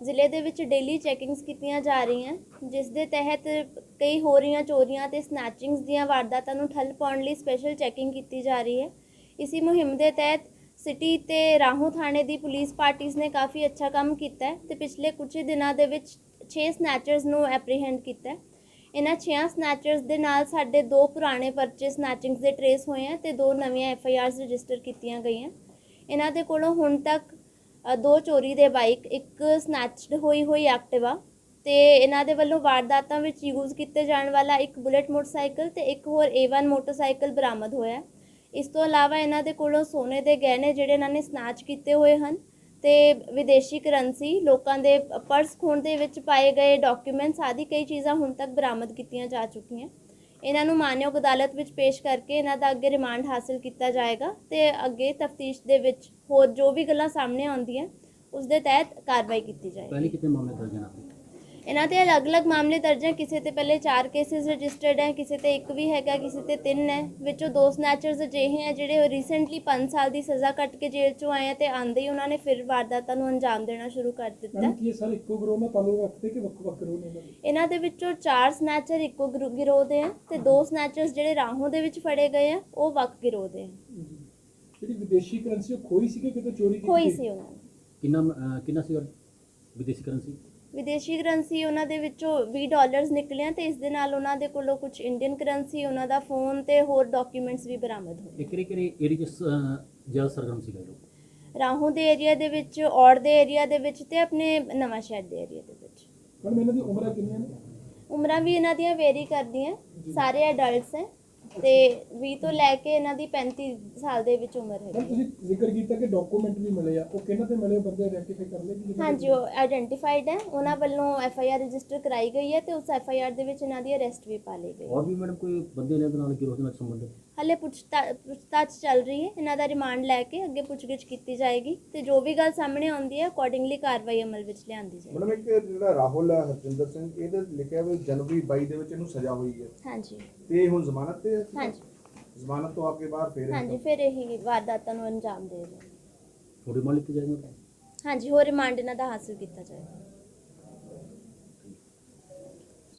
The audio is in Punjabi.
ਜ਼ਿਲ੍ਹੇ ਦੇ ਵਿੱਚ ਡੇਲੀ ਚੈਕਿੰਗਸ ਕੀਤੀਆਂ ਜਾ ਰਹੀਆਂ, ਜਿਸ ਦੇ ਤਹਿਤ ਕਈ ਹੋ ਰਹੀਆਂ ਚੋਰੀਆਂ ਤੇ ਸਨੈਚਿੰਗਸ ਦੀਆਂ ਵਾਰਦਾਤਾਂ ਨੂੰ ਠੱਲ ਪਾਉਣ ਲਈ ਸਪੈਸ਼ਲ ਚੈਕਿੰਗ ਕੀਤੀ ਜਾ ਰਹੀ ਹੈ। ਇਸੀ ਮੁਹਿੰਮ ਦੇ ਤਹਿਤ ਸਿਟੀ ਤੇ ਰਾਹੋਂ ਥਾਣੇ ਦੀ ਪੁਲਿਸ ਪਾਰਟੀਆਂ ਨੇ ਕਾਫੀ ਅੱਛਾ ਕੰਮ ਕੀਤਾ ਹੈ ਤੇ ਪਿਛਲੇ ਕੁਝ ਦਿਨਾਂ ਦੇ ਵਿੱਚ 6 ਸਨੈਚਰਸ ਨੂੰ ਐਪਰੀਹੈਂਡ ਕੀਤਾ ਹੈ। ਇਹਨਾਂ 6 ਸਨੈਚਰਸ ਦੇ ਨਾਲ ਸਾਡੇ ਦੋ ਪੁਰਾਣੇ ਪਰਚੇ ਸਨੈਚਿੰਗਸ ਦੇ ਟਰੇਸ ਹੋਏ ਆ ਤੇ ਦੋ ਨਵੀਆਂ ਐਫ ਆਈ ਆਰਸ ਰਜਿਸਟਰ ਕੀਤੀਆਂ ਗਈਆਂ। ਇਹਨਾਂ ਦੇ ਕੋਲੋਂ ਹੁਣ ਤੱਕ ਦੋ ਚੋਰੀ ਦੇ ਬਾਈਕ ਇੱਕ ਸਨੈਚਡ ਹੋਈ ਹੋਈ ਐਕਟਿਵਾ ਤੇ ਇਹਨਾਂ ਦੇ ਵੱਲੋਂ ਵਾਰਦਾਤਾਂ ਵਿੱਚ ਯੂਜ਼ ਕੀਤੇ ਜਾਣ ਵਾਲਾ ਇੱਕ ਬੁਲੇਟ ਮੋਟਰਸਾਈਕਲ ਤੇ ਇੱਕ ਹੋਰ A1 ਮੋਟਰਸਾਈਕਲ ਬਰਾਮਦ ਹੋਇਆ। ਇਸ ਤੋਂ ਇਲਾਵਾ ਇਹਨਾਂ ਦੇ ਕੋਲੋਂ ਸੋਨੇ ਦੇ ਗਹਿਣੇ ਜਿਹੜੇ ਇਹਨਾਂ ਨੇ ਸਨੈਚ ਕੀਤੇ ਹੋਏ ਹਨ ਤੇ ਵਿਦੇਸ਼ੀ ਕਰੰਸੀ ਲੋਕਾਂ ਦੇ ਪਰਸ ਖੋਣ ਦੇ ਵਿੱਚ ਪਾਏ ਗਏ ਡਾਕੂਮੈਂਟਸ ਆਦਿ ਕਈ ਚੀਜ਼ਾਂ ਹੁਣ ਤੱਕ ਬਰਾਮਦ ਕੀਤੀਆਂ ਜਾ ਚੁੱਕੀਆਂ। ਇਹਨਾਂ ਨੂੰ ਮਾਨਯੋਗ ਅਦਾਲਤ ਵਿੱਚ ਪੇਸ਼ ਕਰਕੇ ਇਹਨਾਂ ਦਾ ਅੱਗੇ ਰਿਮਾਂਡ ਹਾਸਲ ਕੀਤਾ ਜਾਏਗਾ ਤੇ ਅੱਗੇ ਤਫਤੀਸ਼ ਦੇ ਵਿੱਚ ਹੋਰ ਜੋ ਵੀ ਗੱਲਾਂ ਸਾਹਮਣੇ ਆਉਂਦੀਆਂ ਉਸ ਦੇ ਤਹਿਤ ਕਾਰਵਾਈ ਕੀਤੀ ਜਾਏਗੀ। ਪਹਿਲੇ ਕਿਤੇ ਮਾਮਲੇ ਦਰਜ ਹਨ ਇਹਨਾਂ ਤੇ ਅਲੱਗ-ਅਲੱਗ ਮਾਮਲੇ ਦਰਜ ਹੈ। ਕਿਸੇ ਤੇ ਪਹਿਲੇ 4 ਕੇਸਿਸ ਰਜਿਸਟਰਡ ਹੈ ਕਿਸੇ ਤੇ ਇੱਕ ਵੀ ਹੈਗਾ ਕਿਸੇ ਤੇ 3 ਹੈ। ਵਿੱਚੋਂ ਦੋ ਸਨੈਚਰਸ ਅਜਿਹੇ ਹੈ ਜਿਹੜੇ ਰੀਸੈਂਟਲੀ 5 ਸਾਲ ਦੀ ਸਜ਼ਾ ਕੱਟ ਕੇ ਜੇਲ੍ਹ ਚੋਂ ਆਏ ਆ ਤੇ ਆਂਦੇ ਹੀ ਉਹਨਾਂ ਨੇ ਫਿਰ ਵਾਰਦਾਤਾਂ ਨੂੰ ਅੰਜਾਮ ਦੇਣਾ ਸ਼ੁਰੂ ਕਰ ਦਿੱਤਾ। ਕੀ ਸਾਰੇ ਇੱਕੋ ਗਰੋਹ ਨਾਲ ਤਾਲੁਕ ਰੱਖਦੇ ਕਿ ਵੱਖ ਵੱਖ ਗਰੋਹ ਨੇ ਇਹਨਾਂ ਦੇ? ਵਿੱਚੋਂ 4 ਸਨੈਚਰ ਇੱਕੋ ਗਿਰੋ- ਗਿਰੋਹ ਦੇ ਆ ਤੇ ਦੋ ਸਨੈਚਰਸ ਜਿਹੜੇ ਰਾਹੋਂ ਦੇ ਵਿੱਚ ਫੜੇ ਗਏ ਆ ਉਹ ਵੱਖ ਗਿਰੋਹ ਦੇ ਆ। ਜਿਹੜੀ ਵਿਦੇਸ਼ੀ ਕਰੰਸੀ ਉਹ ਖੋਈ ਸੀ ਕਿ ਕਿਤੇ? ਚੋਰੀ ਕੀਤੀ ਹੋਈ ਗਈ? ਸੀ ਉਹਨਾਂ ਨੇ ਕਿੰਨਾ ਕਿੰਨਾ ਸੀ ਵਿਦੇਸ਼ੀ ਕਰੰਸੀ ਵਿਦੇਸ਼ੀ ਕਰੰਸੀ ਉਹਨਾਂ ਦੇ ਵਿੱਚੋਂ 20 ਡਾਲਰਸ ਨਿਕਲਿਆ ਤੇ ਇਸ ਦੇ ਨਾਲ ਉਹਨਾਂ ਦੇ ਕੋਲੋਂ ਕੁਝ ਇੰਡੀਅਨ ਕਰੰਸੀ ਉਹਨਾਂ ਦਾ ਫੋਨ ਤੇ ਹੋਰ ਡਾਕੂਮੈਂਟਸ ਵੀ ਬਰਾਮਦ ਹੋਏ। ਕਿਹੜੇ ਕਿਹੜੇ ਏਰੀਆ ਚ ਜ਼ਿਆਦਾ ਸਰਗਰਮ ਸੀਗਾ ਲੋਕ? ਰਾਹੋਂ ਦੇ ਏਰੀਆ ਦੇ ਵਿੱਚ ਔੜ ਦੇ ਏਰੀਆ ਦੇ ਵਿੱਚ ਤੇ ਆਪਣੇ ਨਵਾਂ ਸ਼ਹਿਰ ਦੇ ਏਰੀਆ ਦੇ ਵਿੱਚ। ਮੈਡਮ ਇਹਨਾਂ ਦੀ ਉਮਰਾਂ ਕਿੰਨੀਆਂ ਨੇ? ਉਮਰਾਂ ਵੀ ਇਹਨਾਂ ਦੀਆਂ ਵੇਰੀ ਕਰਦੀਆਂ। ਸਾਰੇ ਅਡਲਟਸ ਹੈ। ਤੇ 20 ਤੋਂ ਲੈ ਕੇ ਇਹਨਾਂ ਦੀ 35 ਸਾਲ ਦੇ ਵਿੱਚ ਉਮਰ ਹੈ। ਤੁਸੀਂ ਜ਼ਿਕਰ ਕੀਤਾ ਕਿ ਡਾਕੂਮੈਂਟ ਵੀ ਮਿਲੇ ਆ ਉਹ ਕਿਹਨਾਂ ਤੇ ਮਿਲੇ ਬੰਦੇ ਆਇਡੈਂਟੀਫਾਈ ਕਰ ਲਏ ਕਿ ਹਾਂਜੀ ਉਹ ਆਇਡੈਂਟੀਫਾਈਡ ਹੈ ਉਹਨਾਂ ਵੱਲੋਂ ਐਫ ਆਈ ਆਰ ਰਜਿਸਟਰ ਕਰਾਈ ਗਈ ਹੈ ਤੇ ਉਸ ਐਫ ਆਈ ਆਰ ਦੇ ਵਿੱਚ ਇਹਨਾਂ ਦੀ ਅਰੈਸਟ ਵੀ ਪਾ ਲਈ ਗਈ ਹੈ। ਵੀ ਮੈਡਮ ਕੋਈ ਬੰਦੇ ਨੇ ਇਹਦੇ ਨਾਲ ਦੇ ਨਾਲ ਸੰਬੰਧਿਤ ਹਲੇ ਪੁੱਛਤਾ- ਪੁੱਛਤਾਛ ਚੱਲ ਰਹੀ ਹੈ ਇਹਨਾਂ ਦਾ ਰਿਮਾਂਡ ਲੈ ਕੇ ਅੱਗੇ ਪੁੱਛਗਿੱਛ ਕੀਤੀ ਜਾਏਗੀ ਤੇ ਜੋ ਵੀ ਗੱਲ ਸਾਹਮਣੇ ਆਉਂਦੀ ਹੈ ਅਕੋਰਡਿੰਗਲੀ ਕਾਰਵਾਈ ਅਮਲ ਵਿੱਚ ਲਿਆਂਦੀ ਜਾਏਗੀ। ਮੈਡਮ ਇੱਕ ਜਿਹੜਾ ਰਾਹੁਲ ਹੈ ਹਰਜਿੰਦਰ ਸਿੰਘ ਇਹਦੇ ਲਿਖਿਆ ਵੀ ਜਨਵਰੀ 22 ਦੇ ਵਿੱਚ ਇਹਨੂੰ ਸਜ਼ਾ ਹੋਈ ਹੈ। ਹਾਂਜੀ। ਤੇ ਹੁਣ ਜ਼ਮਾਨਤ ਤੇ ਹੈ ਹਾਂਜੀ। ਜ਼ਮਾਨਤ ਤੋਂ ਆ ਕੇ ਬਾਹਰ ਫੇਰ ਹਾਂਜੀ ਫਿਰ ਇਹੀ ਵਾਰਦਾਤਾਂ ਨੂੰ ਅੰਜਾਮ ਦੇ ਰਹੇ ਜਾਏਗੀ? ਹਾਂਜੀ ਹੋਰ ਰਿਮਾਂਡ ਇਹਨਾਂ ਦਾ ਹਾਸਲ ਕੀਤਾ ਜਾਏਗਾ।